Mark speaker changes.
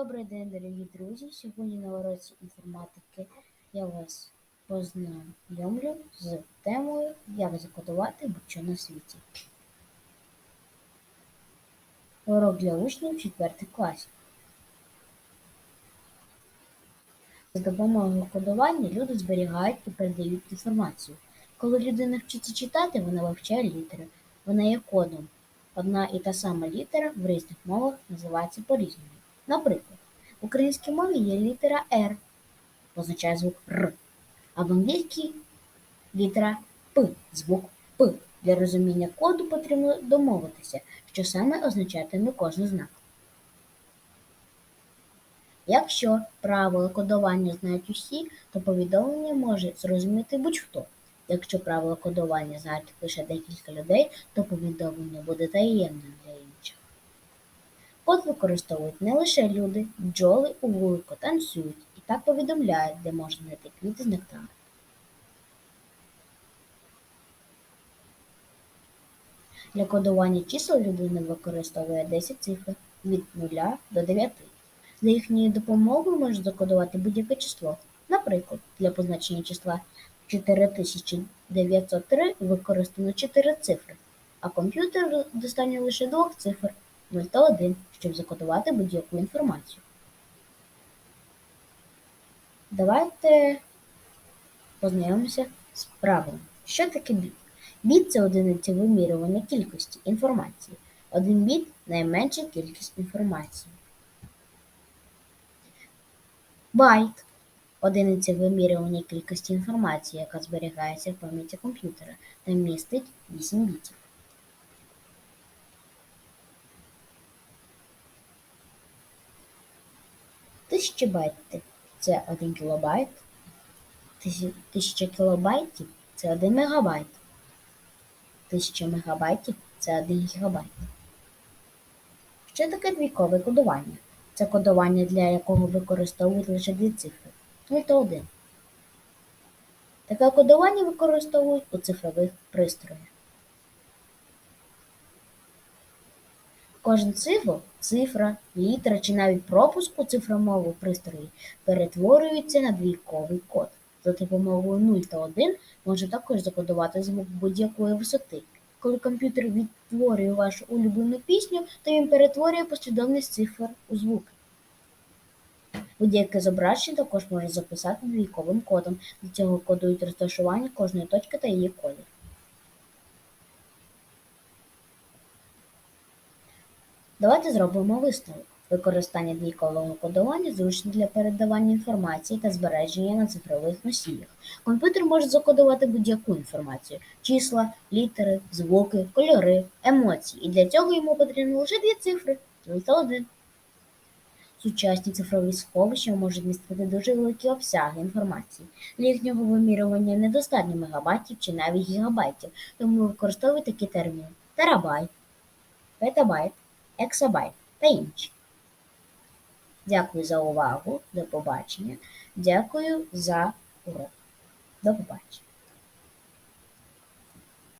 Speaker 1: Добрий день, дорогі друзі! Сьогодні на уроці інформатики я вас познайомлю з темою Як закодувати будь-що на світі. Урок для учнів 4 класів. За допомогою кодування люди зберігають і передають інформацію. Коли людина вчиться читати, вона вивчає літери. Вона є кодом. Одна і та сама літера в різних мовах називається по-різному. Наприклад, в українській мові є літера Р, означає звук Р, а в англійській літера П, звук П. Для розуміння коду потрібно домовитися, що саме означатиме кожен знак. Якщо правила кодування знають усі, то повідомлення може зрозуміти будь-хто. Якщо правила кодування знають лише декілька людей, то повідомлення буде таємним. Код використовують не лише люди, бджоли у вулику танцюють і так повідомляють, де можна знайти квіти з нектару. Для кодування чисел людина використовує 10 цифр від 0 до 9. За їхньою допомогою можна закодувати будь-яке число. Наприклад, для позначення числа 4903 використано 4 цифри, а комп'ютер достатньо лише двох цифр 0 та 1, щоб закодувати будь-яку інформацію. Давайте познайомимося з правилом. Що таке біт? Біт це одиниця вимірювання кількості інформації. Один біт найменша кількість інформації. Байт одиниця вимірювання кількості інформації, яка зберігається в пам'яті комп'ютера та містить 8 бітів. Тисячі байтів це 1 кілобайт, тисяча кілобайтів це 1 мегабайт, тисяча мегабайтів це 1 гігабайт. Що таке двійкове кодування? Це кодування, для якого використовують лише дві цифри 0 та 1. Таке кодування використовують у цифрових пристроях. Кожен цифр, цифра, літера чи навіть пропуск у цифровому пристрої перетворюється на двійковий код. За допомогою 0 та 1 може також закодувати звук будь-якої висоти. Коли комп'ютер відтворює вашу улюблену пісню, то він перетворює послідовність цифр у звуки. Будь-яке зображення також можна записати двійковим кодом. Для цього кодують розташування кожної точки та її колір. Давайте зробимо висновок. Використання двійкового кодування зручне для передавання інформації та збереження на цифрових носіях. Комп'ютер може закодувати будь-яку інформацію числа, літери, звуки, кольори, емоції, і для цього йому потрібно лише дві цифри 0 та 1. Сучасні цифрові сховища можуть містити дуже великі обсяги інформації. Для їхнього вимірювання недостатньо мегабайтів чи навіть гігабайтів, тому використовують такі терміни терабайт, петабайт, ексабайт та інші. Дякую за увагу. До побачення. Дякую за урок. До побачення.